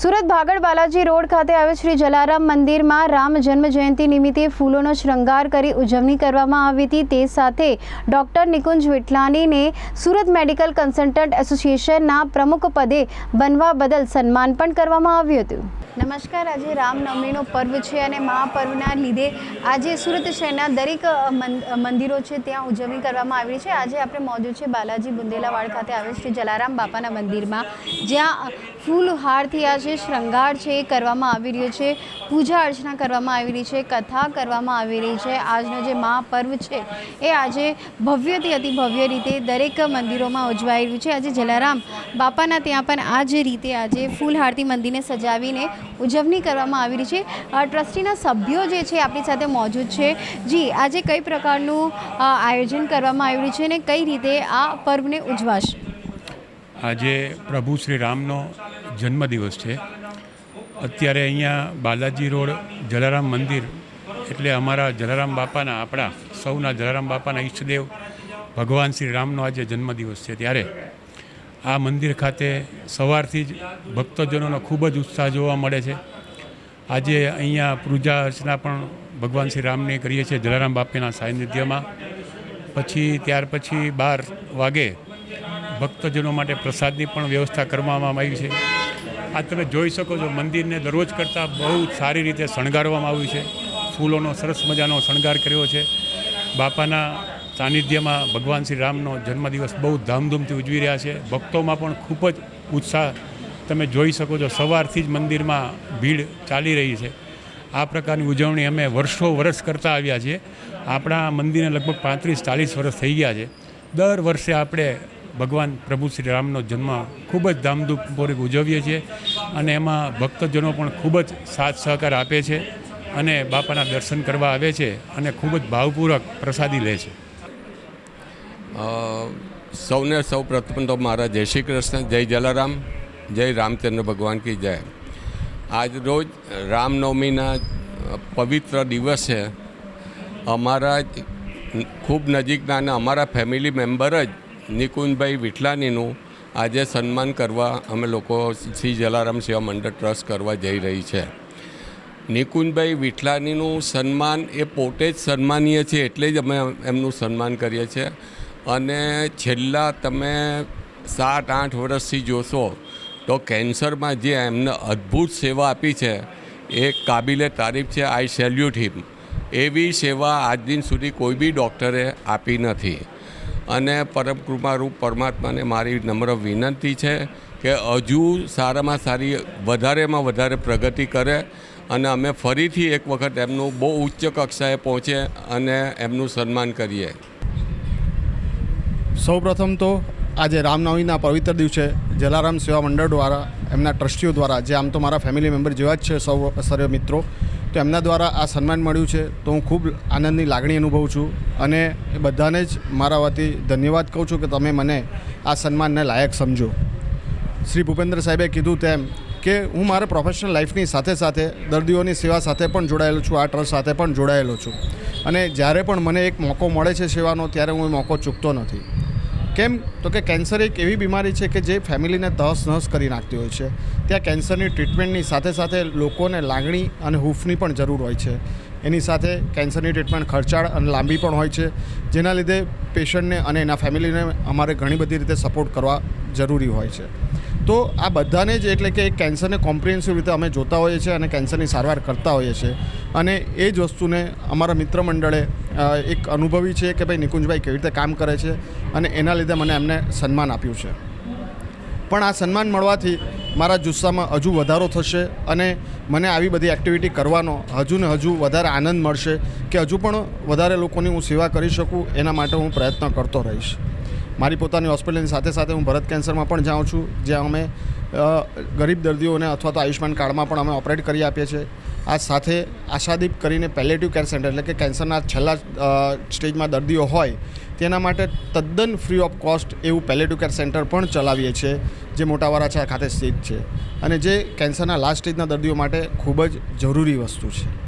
Surat ભાગળ Balaji road ખાતે આવેલ શ્રી જલારામ મંદિરમાં રામ જન્મ જયંતિ નિમિત્તે ફૂલોનો શૃંગાર કરી ઉજવણી કરવામાં આવી હતી. તે સાથે ડોક્ટર નિકુંજ વિઠલાણીને સુરત મેડિકલ કન્સલ્ટન્ટ એસોસિએશનના પ્રમુખ પદે બનવા બદલ સન્માન પણ કરવામાં આવ્યું હતું. નમસ્કાર, આજે રામનવમીનો પર્વ છે અને મહાપર્વના લીધે આજે સુરત શહેરના દરેક મંદિરો છે ત્યાં ઉજવણી કરવામાં આવી છે. આજે આપણે મોજૂદ છે બાલાજી બુંદેલાવાડ ખાતે આવેલ શ્રી જલારામ બાપાના મંદિરમાં. જ્યાં ફૂલહારથી આ જે શૃંગાર છે એ કરવામાં આવી રહ્યો છે. પૂજા અર્ચના કરવામાં આવી રહી છે, કથા કરવામાં આવી રહી છે. આજનો જે મહાપર્વ છે એ આજે ભવ્યથી અતિ ભવ્ય રીતે દરેક મંદિરોમાં ઉજવાઈ રહ્યું છે. આજે જલારામ બાપાના ત્યાં પણ આ જ રીતે આજે ફૂલહારથી મંદિરને સજાવીને ઉજવણી કરવામાં આવી રહી છે. ટ્રસ્ટીના સભ્યો જે છે, આપણી સાથે મોજૂદ છે. જી, આજે કઈ પ્રકારનું આયોજન કરવામાં આવ્યું છે અને કઈ રીતે આ પર્વને ઉજવાશે? આજે પ્રભુ શ્રી રામનો જન્મદિવસ છે. અત્યારે અહીંયા બાલાજી રોડ, જલારામ મંદિર એટલે અમારા જલારામ બાપાના આપણા સૌના જલારામ બાપાના ઈષ્ટદેવ ભગવાન શ્રી રામનો આજે જન્મદિવસ છે. ત્યારે આ મંદિર ખાતે સવારથી જ ભક્તજનોનો ખૂબ જ ઉત્સાહ જોવા મળે છે. આજે અહીંયા પૂજા અર્ચના પણ ભગવાન શ્રી રામને કરીએ છીએ જલારામ બાપીના સાનિધ્યમાં. પછી ત્યાર પછી બાર વાગે ભક્તજનો માટે પ્રસાદની પણ વ્યવસ્થા કરવામાં આવી છે. આ તમે જોઈ શકો છો, મંદિરને દરરોજ કરતાં બહુ સારી રીતે શણગારવામાં આવ્યું છે. ફૂલોનો સરસ મજાનો શણગાર કર્યો છે. બાપાના સાનિધ્યમાં ભગવાન શ્રી રામનો જન્મદિવસ બહુ ધામધૂમથી ઉજવી રહ્યા છે. ભક્તોમાં પણ ખૂબ જ ઉત્સાહ તમે જોઈ શકો છો. સવારથી જ મંદિરમાં ભીડ ચાલી રહી છે. આ પ્રકારની ઉજવણી અમે વર્ષો વર્ષ કરતા આવ્યા છીએ. આપણા મંદિરને લગભગ પાંત્રીસ, ચાલીસ વર્ષ થઈ ગયા છે. દર વર્ષે આપણે ભગવાન પ્રભુ શ્રી રામનો જન્મ ખૂબ જ ધામધૂમપૂર્વક ઉજવીએ છીએ અને એમાં ભક્તજનો પણ ખૂબ જ સાથ સહકાર આપે છે અને બાપાના દર્શન કરવા આવે છે અને ખૂબ જ ભાવપૂર્વક પ્રસાદી લે છે. સૌને સૌ પ્રથમ તો મારા જય શ્રી કૃષ્ણ, જય જલારામ, જય રામચંદ્ર ભગવાન કી જય. આજ રોજ રામનવમીના પવિત્ર દિવસે અમારા ખૂબ નજીકના અને અમારા ફેમિલી મેમ્બર જ નિકુંજભાઈ વિઠલાનીનું આજે સન્માન કરવા અમે લોકો શ્રી જલારામ સેવા મંડળ ટ્રસ્ટ કરવા જઈ રહી છે. નિકુંજભાઈ વિઠલાનીનું સન્માન એ પોતે જ સન્માનીય છે એટલે જ અમે એમનું સન્માન કરીએ છીએ. અને છેલ્લા તમે સાત, આઠ વર્ષથી જોશો, તો કેન્સરમાં જે એમને અદ્ભુત સેવા આપી છે, એ કાબિલે તારીફ છે. આઈ સેલ્યુટ હિમ એવી સેવા આજ દિન સુધી કોઈ બી ડૉક્ટરે આપી નથી. અને પરમ કૃપારૂપ પરમાત્માને મારી નમ્ર વિનંતી છે કે હજુ સારામાં સારી, વધારેમાં વધારે પ્રગતિ કરે અને અમે ફરીથી એક વખત એમનું બહુ ઉચ્ચ કક્ષાએ પહોંચે અને એમનું સન્માન કરીએ. સૌપ્રથમ તો આજે રામનવમીના પવિત્ર દિવસે જલારામ સેવા મંડળ દ્વારા, એમના ટ્રસ્ટીઓ દ્વારા, જે આમ તો મારા ફેમિલી મેમ્બર જેવા જ છે સૌ સર્વે મિત્રો, તો એમના દ્વારા આ સન્માન મળ્યું છે. તો હું ખૂબ આનંદની લાગણી અનુભવું છું અને એ બધાને જ મારા વતી ધન્યવાદ કહું છું કે તમે મને આ સન્માનને લાયક સમજો. શ્રી ભૂપેન્દ્ર સાહેબે કીધું તેમ કે હું મારા પ્રોફેશનલ લાઈફની સાથે સાથે દર્દીઓની સેવા સાથે પણ જોડાયેલો છું, આ ટ્રસ્ટ સાથે પણ જોડાયેલો છું. અને જ્યારે પણ મને એક મોકો મળે છે સેવાનો, ત્યારે હું એ મોકો ચૂકતો નથી. કેમ? તો કે કેન્સર એક એવી બીમારી છે કે જે ફેમિલીને તહસ નહસ કરી નાખતી હોય છે. ત્યાં કેન્સરની ટ્રીટમેન્ટની સાથે સાથે લોકોને લાગણી અને હૂફની પણ જરૂર હોય છે. એની સાથે કેન્સરની ટ્રીટમેન્ટ ખર્ચાળ અને લાંબી પણ હોય છે. જેના લીધે પેશન્ટને અને એના ફેમિલીને અમારે ઘણી બધી રીતે સપોર્ટ કરવા જરૂરી હોય છે. તો આ બધાને જ એટલે કે કેન્સરને કોમ્પ્રિહેન્સિવ રીતે અમે જોતા હોઈએ છીએ અને કેન્સરની સારવાર કરતા હોઈએ છીએ. અને એ જ વસ્તુને અમારા મિત્ર મંડળે અ, એક અનુભવી છે કે ભાઈ નિકુંજભાઈ કેવી રીતે કામ કરે છે અને એના લીધે મને એમને સન્માન આપ્યું છે. પણ આ સન્માન મળવાથી મારા જુસ્સામાં હજુ વધારો થશે અને મને આવી બધી એક્ટિવિટી કરવાનો હજુ ને હજુ વધારે આનંદ મળશે કે હજુ પણ વધારે લોકોની હું સેવા કરી શકું એના માટે હું પ્રયત્ન કરતો રહીશ. મારી પોતાની હોસ્પિટલની સાથે સાથે હું ભરત કેન્સરમાં પણ જાઉં છું, જ્યાં અમે ગરીબ દર્દીઓને અથવા તો આયુષ્યમાન કાર્ડમાં પણ અમે ઓપરેટ કરી આપીએ છીએ. આ સાથે આશાદીપ કરીને પેલેટિવ કેર સેન્ટર એટલે કે કેન્સરના છેલ્લા સ્ટેજમાં દર્દીઓ હોય, તેના માટે તદ્દન ફ્રી ઓફ કોસ્ટ એવું પેલેટિવ કેર સેન્ટર પણ ચલાવીએ છીએ, જે મોટા વરાછા ખાતે સ્થિત છે. અને જે કેન્સરના લાસ્ટ સ્ટેજના દર્દીઓ માટે ખૂબ જ જરૂરી વસ્તુ છે.